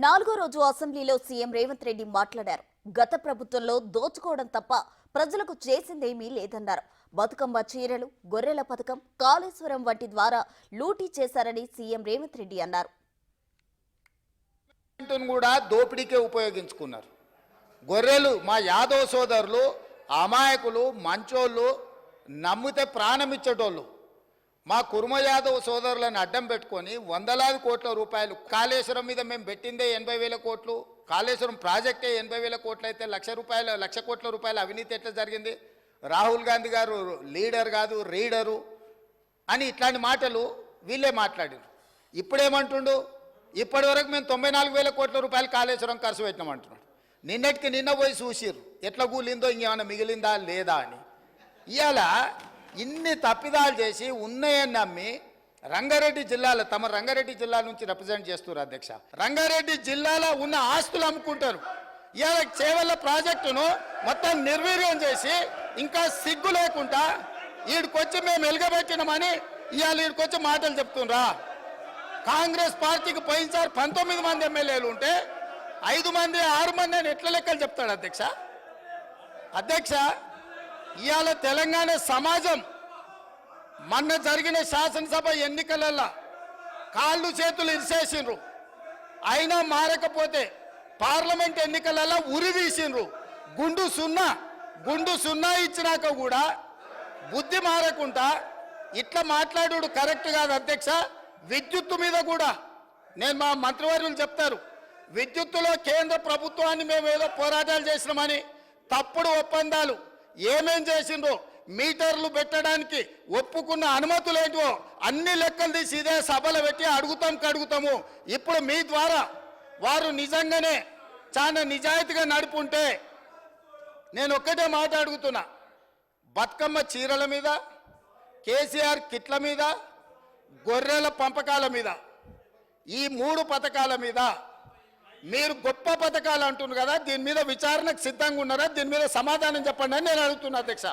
నాలుగో రోజు అసెంబ్లీలో సీఎం రేవంత్ రెడ్డి మాట్లాడారు. గత ప్రభుత్వంలో దోచుకోవడం తప్ప ప్రజలకు చేసిందేమీ లేదన్నారు. బతుకమ్మ చీరలు గొర్రెల పథకం కాళేశ్వరం వంటి ద్వారా లూటీ చేశారని సీఎం రేవంత్ రెడ్డి అన్నారు. కూడా దోపిడీకే ఉపయోగించుకున్నారు. గొర్రెలు మా యాదవ సోదరులు అమాయకులు మంచోళ్ళు నమ్మితే ప్రాణం ఇచ్చేటోళ్ళు. మా కుర్మ యాదవ్ సోదరులను అడ్డం పెట్టుకొని వందలాది కోట్ల రూపాయలు కాళేశ్వరం మీద మేము పెట్టిందే ఎనభై వేల కోట్లు కాళేశ్వరం ప్రాజెక్టే ఎనభై వేల కోట్లు అయితే లక్ష రూపాయల లక్ష కోట్ల రూపాయల అవినీతి ఎట్లా జరిగింది? రాహుల్ గాంధీ గారు లీడర్ కాదు రీడరు అని ఇట్లాంటి మాటలు వీళ్ళే మాట్లాడారు ఇప్పుడేమంటుండు? ఇప్పటి వరకు మేము తొంభై నాలుగు వేల కోట్ల రూపాయలు కాళేశ్వరం ఖర్చు పెట్టినామంటున్నాడు. నిన్నటికి నిన్న పోయి చూసిర్రు. ఎట్లా కూలిందో ఇంకేమైనా మిగిలిందా లేదా అని. ఇవాళ ఇన్ని తప్పిదాలు చేసి ఉన్నాయని నమ్మి రంగారెడ్డి జిల్లాలో తమ రంగారెడ్డి జిల్లా నుంచి రిప్రజెంట్ చేస్తున్నారు అధ్యక్ష. రంగారెడ్డి జిల్లాలో ఉన్న ఆస్తులు అమ్ముకుంటారు. ఇవాళ చేవల్ల ప్రాజెక్టును మొత్తం నిర్వీర్యం చేసి ఇంకా సిగ్గు లేకుండా వీడికొచ్చి మేము ఎలుగబెట్టినామని ఇవాళ వీడికొచ్చి మాటలు చెప్తుండ్రా. కాంగ్రెస్ పార్టీకి పోయినసారి పంతొమ్మిది మంది ఎమ్మెల్యేలు ఉంటే ఐదు మంది ఆరు మంది అని ఎట్ల లెక్కలు చెప్తాడు అధ్యక్ష? అధ్యక్ష ఇవాళ తెలంగాణ సమాజం మొన్న జరిగిన శాసనసభ ఎన్నికలల్లో కాళ్ళు చేతులు ఇరిసేసిండ్రు. అయినా మారకపోతే పార్లమెంట్ ఎన్నికలలో ఉరి తీసిండ్రు. గుండు సున్నా గుండు సున్నా ఇచ్చినాక కూడా బుద్ధి మారకుండా ఇట్లా మాట్లాడు కరెక్ట్ కాదు అధ్యక్ష. విద్యుత్తు మీద కూడా నేను మా మంత్రివర్యులు చెప్తారు. విద్యుత్తులో కేంద్ర ప్రభుత్వాన్ని మేము ఏదో పోరాటాలు చేసినామని తప్పుడు ఒప్పందాలు ఏమేం చేసిండ్రో మీటర్లు పెట్టడానికి ఒప్పుకున్న అనుమతులు ఏంటో అన్ని లెక్కలు తీసి ఇదే సభలు పెట్టి అడుగుతాం కడుగుతాము. ఇప్పుడు మీ ద్వారా వారు నిజంగానే చాలా నిజాయితీగా నడుపుంటే నేను ఒక్కటే మాట అడుగుతున్నా. బతుకమ్మ చీరల మీద కేసీఆర్ కిట్ల మీద గొర్రెల పంపకాల మీద ఈ మూడు పథకాల మీద మీరు గొప్ప పథకాలు అంటున్నారు కదా దీని మీద విచారణకు సిద్ధంగా ఉన్నారా? దీని మీద సమాధానం చెప్పండి అని నేను అడుగుతున్నా అధ్యక్ష.